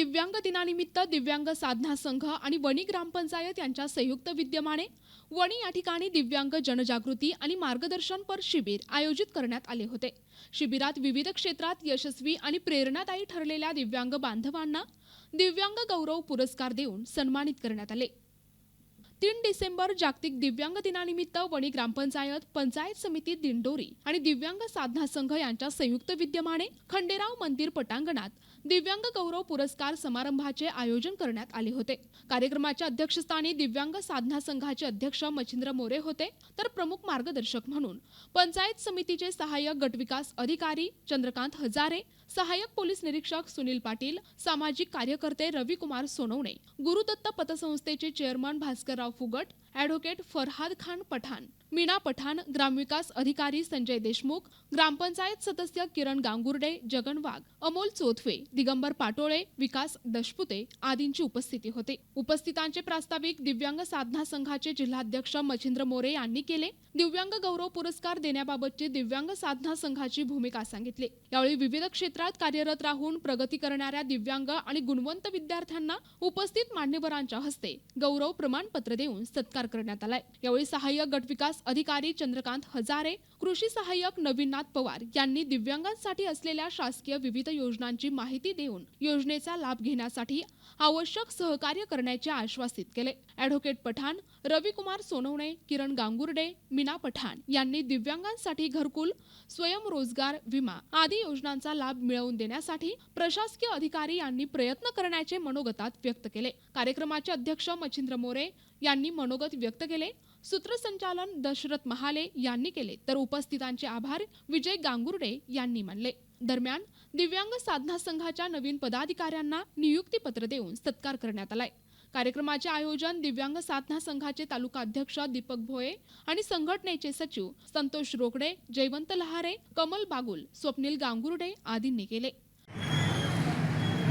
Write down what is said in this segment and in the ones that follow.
दिव्यांग दिनानिमित्त दिव्यांग साधना संघ आणि वणी ग्रामपंचायत यांच्या संयुक्त विद्यमाने वणी या ठिकाणी दिव्यांग जनजागृती आणि मार्गदर्शनपर शिबिर आयोजित करण्यात आले होते. शिबिरात विविध क्षेत्रात यशस्वी आणि प्रेरणादायी ठरलेल्या दिव्यांग बांधवांना दिव्यांग गौरव पुरस्कार देऊन सन्मानित करण्यात आले. तीन डिसेंबर जागतिक दिव्यांग दिनानिमित्त वणी ग्रामपंचायत पंचायत समिती दिंडोरी आणि दिव्यांग साधना संघ यांच्या संयुक्त विद्यमाने खंडेराव मंदिर पटांगणात दिव्यांग गौरव पुरस्कार समारंभाचे आयोजन करण्यात आले होते. कार्यक्रमाच्या अध्यक्षस्थानी दिव्यांग साधना संघाचे अध्यक्ष मच्छिंद्र मोरे होते. तर प्रमुख मार्गदर्शक म्हणून पंचायत समितीचे सहाय्यक गटविकास अधिकारी चंद्रकांत हजारे सहाय्यक पोलीस निरीक्षक सुनील पाटील सामाजिक कार्यकर्ते रविकुमार सोनवणे गुरुदत्त पतसंस्थेचे चेअरमन भास्करराव फुगट ॲडव्होकेट फरहाद खान पठाण. मीना पठाण ग्रामविकास अधिकारी संजय देशमुख ग्रामपंचायत सदस्य किरण गांगुर्डे जगन वाघ अमोल चोथवे दिगंबर पाटोळे विकास दशपुते आदींची उपस्थिती होते. उपस्थितांचे प्रास्ताविक दिव्यांग साधना संघाचे जिल्हाध्यक्ष मच्छिंद्र मोरे यांनी केले. दिव्यांग गौरव पुरस्कार देण्याबाबतची दिव्यांग साधना संघाची भूमिका सांगितली. यावेळी विविध क्षेत्रात कार्यरत राहून प्रगती करणाऱ्या दिव्यांग आणि गुणवंत विद्यार्थ्यांना उपस्थित मान्यवरांच्या हस्ते गौरव प्रमाणपत्र देऊन सत्कार करण्यात आलाय. यावेळी सहाय्यक गटविकास अधिकारी चंद्रकांत हजारे कृषी सहाय्यक नवीननाथ पवार यांनी दिव्यांगांसाठी असलेल्या शासकीय विविध योजनांची माहिती देऊन योजनेचा लाभ घेण्यासाठी आवश्यक सहकार्य करण्याचे आश्वासित केले. ॲडव्होकेट पठाण रविकुमार सोनवणे किरण गांगुर्डे मीना पठाण यांनी दिव्यांगांसाठी घरकुल स्वयंरोजगार विमा आदी योजनांचा लाभ मिळवून देण्यासाठी प्रशासकीय अधिकारी यांनी प्रयत्न करण्याचे मनोगतात व्यक्त केले. कार्यक्रमाचे अध्यक्ष मच्छिंद्र मोरे यांनी मनोगत व्यक्त केले. सूत्रसंचालन दशरथ महाले यांनी केले. तर उपस्थितांचे आभार विजय गांगुर्डे यांनी मानले. दरम्यान दिव्यांग साधना संघाच्या नवीन पदाधिकाऱ्यांना नियुक्तीपत्र देऊन सत्कार करण्यात आलाय. कार्यक्रमाचे आयोजन दिव्यांग साधना संघाचे तालुका अध्यक्ष दीपक भोये आणि संघटनेचे सचिव संतोष रोकडे जयवंत लहारे कमल बागुल स्वप्नील गांगुर्डे आदींनी केले.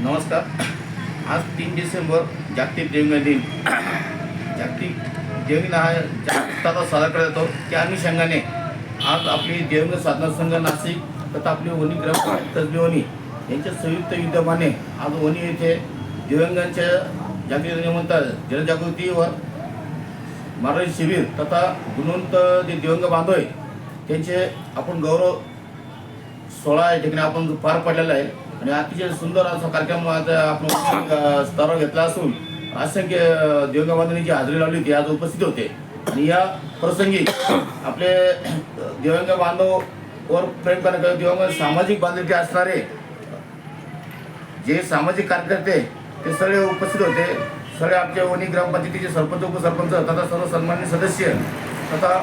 नमस्कार. आज तीन डिसेंबर जागतिक दिव्यांग दिन जागतिक दिव्यांग हा जागृताचा साजरा केला जातो त्या अनुषंगाने आज आपली दिव्यांग साधना संघ नाशिक तथा आपली वणी ग्रह तसबी वणी यांच्या संयुक्त विद्यमाने आज वणी येथे दिव्यांगांच्या जागृती निमित्त जनजागृतीवर व मार्गदर्शन शिबिर तथा गुणवंत जे दिव्यांग बांधव आहे त्यांचे आपण गौरव सोळा या ठिकाणी आपण पार पडलेला आहे. आणि अतिशय सुंदर असा कार्यक्रम आपण स्तरावर घेतला असून असंख्य दिव्यांग बांधवांची हजेरी लावली होती आज उपस्थित होते. आणि या प्रसंगी आपले दिव्यांग बांधव वर प्रेम करणारे दिव्यांग सामाजिक बांधिलकी असणारे जे सामाजिक कार्यकर्ते ते सगळे उपस्थित होते. सगळे आमच्या वणी ग्रामपंचायतीचे सरपंच उपसरपंच तथा सर्व सन्मान्य सदस्य तथा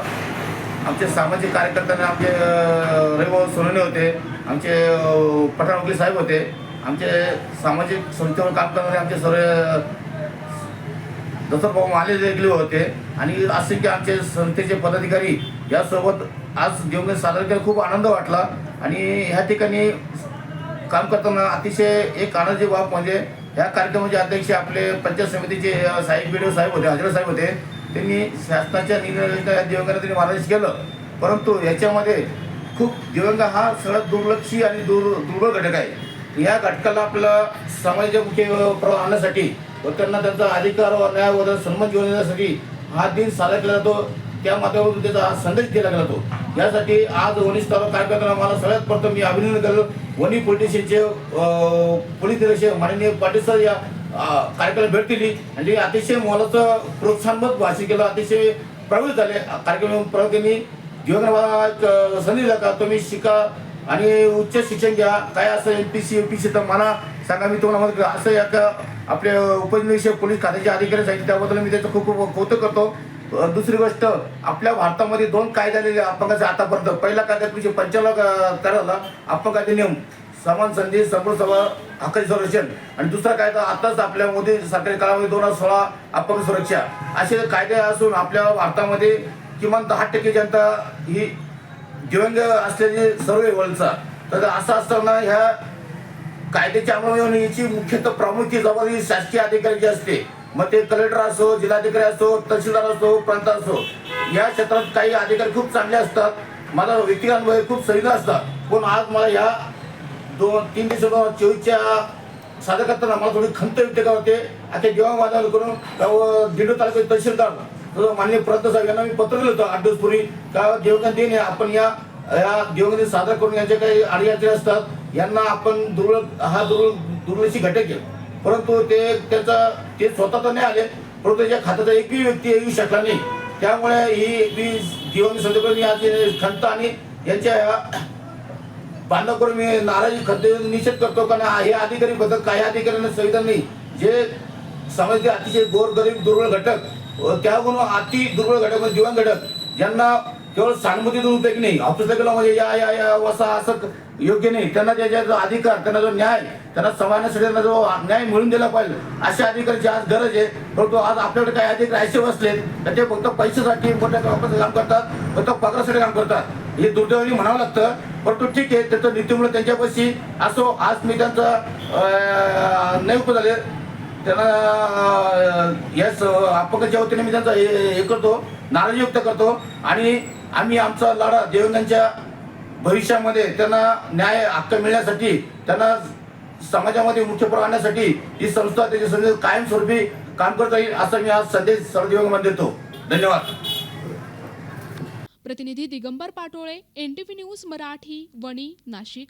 आमचे सामाजिक कार्यकर्त्यांना आमचे रविभाऊ सोनवणे होते आमचे पठाण वकील साहेब होते. आमचे सामाजिक संस्थेवर काम करणारे आमचे सर्व दत्तभाऊ माले देखील होते आणि असे की आमचे संस्थेचे पदाधिकारी यासोबत आज दिवंगत सादर केला खूप आनंद वाटला. आणि ह्या ठिकाणी काम करताना अतिशय एक आनंदाची बाब म्हणजे ह्या कार्यक्रमाचे अध्यक्ष आपले पंचायत समितीचे साहेब बी साहेब होते हजरे साहेब होते. त्यांनी शासनाच्या निर्णयाच्या दिवंगाला त्यांनी मार्गदर्शन केलं. परंतु याच्यामध्ये खूप दिवंग हा सगळ्यात दुर्लक्षी आणि दुर दुर्बळ घटक आहे. या घटकाला आपल्याला समाजाच्या मुख्य प्रभाव आणण्यासाठी व त्यांना त्यांचा अधिकार व न्याय व सन्मान घेऊन येण्यासाठी हा दिन साजरा केला जातो. त्या माध्यमातून त्याचा संदेश दिला गेला जातो. यासाठी आज वणी तालुका कार्यकर्त्यांना मला सगळ्यात प्रथम मी अभिनंदन केलं वणी पोलीस स्टेशनचे पोलीस निरीक्षक माननीय पाटील सर या अं, कार्यक्रमाला भेट दिली. आणि अतिशय मोलाचं प्रोत्साहनमत भाषण केलं अतिशय प्रभावित झाले. कार्यक्रम प्रगतीने जीवनाला संधी दिला. का तुम्ही शिका आणि उच्च शिक्षण घ्या. काय असं M P C U P C तर मला सांगा मी तुम्हाला असं एक आपले उपनिरीक्षक पोलीस खात्याचे अधिकारी सांगितले त्याबद्दल मी त्याचं खूप खूप कौतुक करतो. दुसरी गोष्ट आपल्या भारतामध्ये दोन कायदे आलेले अपंगाचे आतापर्यंत. पहिला कायदा एकोणीशे पंच्याण्णव तयार अपंगाचे नियम समान संधी संपूर्ण सभा हक्काचे संरक्षण. आणि दुसरा कायदा आताच आपल्या मोदी सरकारी काळामध्ये दोन हजार सोळा अपंग सुरक्षा. असे कायदे असून आपल्या भारतामध्ये किमान दहा टक्के जनता ही दिव्यांग असलेली सर्व वळचा तर असं असताना ह्या कायद्याच्या अंमलबजावणीची मुख्यतः प्रामुख्य जबाबदारी शासकीय अधिकाऱ्याची असते मग ते कलेक्टर असो जिल्हाधिकारी असो तहसीलदार असो प्रांत असो या क्षेत्रात काही अधिकारी खूप चांगले असतात. माझा व्यक्तिगत अनुभव खूप सैनिक असतात. पण आज मला ह्या दोन तीन दिवस चोवीसच्या सादर करताना मला थोडी खंत व्यक्त करते. आता जेव्हा माझा करून दिंडो तालुक्यात तहसीलदार मान्य माननीय साहेब यांना मी पत्र दिलं होतं आठ दिवसपूर्वी का देवकांत आपण या या देवगिरी सादर करून यांच्या काही अडीअडचणी असतात. यांना आपण दुर्लभ हा दुर्ल दुर्लक्षी घटक आहे. परंतु ते त्याचा ते स्वतः तर नाही आले परंतु त्याच्या खात्याचा एकही व्यक्ती येऊ शकला नाही. त्यामुळे ही मी जीवन संदर्भात आज खंत आणि यांच्या या बांधव करून मी नाराजी खते निषेध करतो कारण हे अधिकारी बद्दल काही अधिकाऱ्यांना संविधान नाही. जे समाजातील अतिशय गोर गरीब दुर्बळ घटक व त्याहून अति दुर्बळ घटक म्हणजे जीवन घटक यांना केवळ सहानुभूतीतून उपयोग नाही. ऑफिसला गेलो म्हणजे या या या वसा असं योग्य नाही. त्यांना त्याच्या जो अधिकार त्यांना जो न्याय त्यांना समाजासाठी त्यांना जो न्याय मिळून दिला पाहिजे अशा अधिकाराची आज गरज आहे. परंतु आज आपल्याकडे काही अधिकार असे बसलेत तर ते फक्त पैशासाठी मोठ्या कामाचं काम करतात फक्त पगारासाठी काम करतात. हे दुर्दैवाने म्हणावं लागतं परंतु ठीक आहे त्याचं नीतीमुळे त्यांच्यापाशी असो आज मी त्यांचा नाही उपयोग झाले. त्यांना अं, याच अपंगाच्या वतीने मी त्यांचा हे हे करतो नाराजी व्यक्त करतो. आणि आम्ही आमचा लढा देवेंद्रांच्या भविष्यामध्ये त्यांना न्याय हक्क मिळण्यासाठी त्यांना समाजामध्ये मुख्य आणण्यासाठी ही संस्था त्याची संस्था कायमस्वरूपी काम करता येईल असं मी आज संदेश सर्वदेवांमध्ये देतो. धन्यवाद. प्रतिनिधी दिगंबर पाटोळे एनटीव्ही न्यूज मराठी वणी नाशिक.